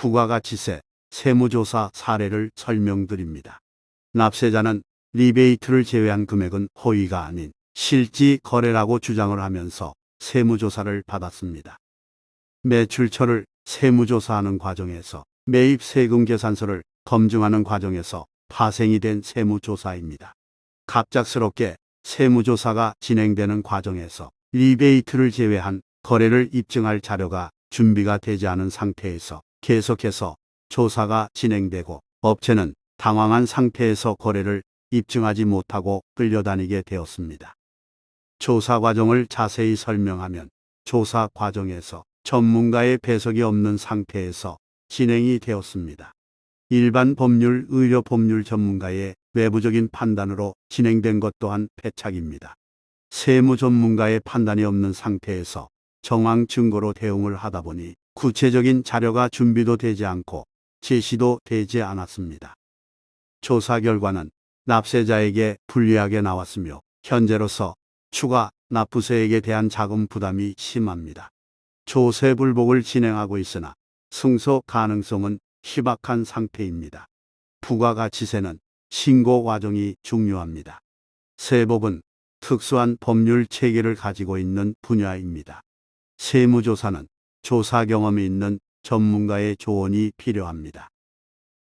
부가가치세, 세무조사 사례를 설명드립니다. 납세자는 리베이트를 제외한 금액은 허위가 아닌 실지 거래라고 주장을 하면서 세무조사를 받았습니다. 매출처를 세무조사하는 과정에서 매입 세금 계산서를 검증하는 과정에서 파생이 된 세무조사입니다. 갑작스럽게 세무조사가 진행되는 과정에서 리베이트를 제외한 거래를 입증할 자료가 준비가 되지 않은 상태에서 계속해서 조사가 진행되고 업체는 당황한 상태에서 거래를 입증하지 못하고 끌려다니게 되었습니다. 조사 과정을 자세히 설명하면 조사 과정에서 전문가의 배석이 없는 상태에서 진행이 되었습니다. 일반 법률, 의료 법률 전문가의 외부적인 판단으로 진행된 것 또한 패착입니다. 세무 전문가의 판단이 없는 상태에서 정황 증거로 대응을 하다 보니 구체적인 자료가 준비도 되지 않고 제시도 되지 않았습니다. 조사 결과는 납세자에게 불리하게 나왔으며 현재로서 추가 납부세액에 대한 자금 부담이 심합니다. 조세 불복을 진행하고 있으나 승소 가능성은 희박한 상태입니다. 부가가치세는 신고 과정이 중요합니다. 세법은 특수한 법률 체계를 가지고 있는 분야입니다. 세무조사는 조사 경험이 있는 전문가의 조언이 필요합니다.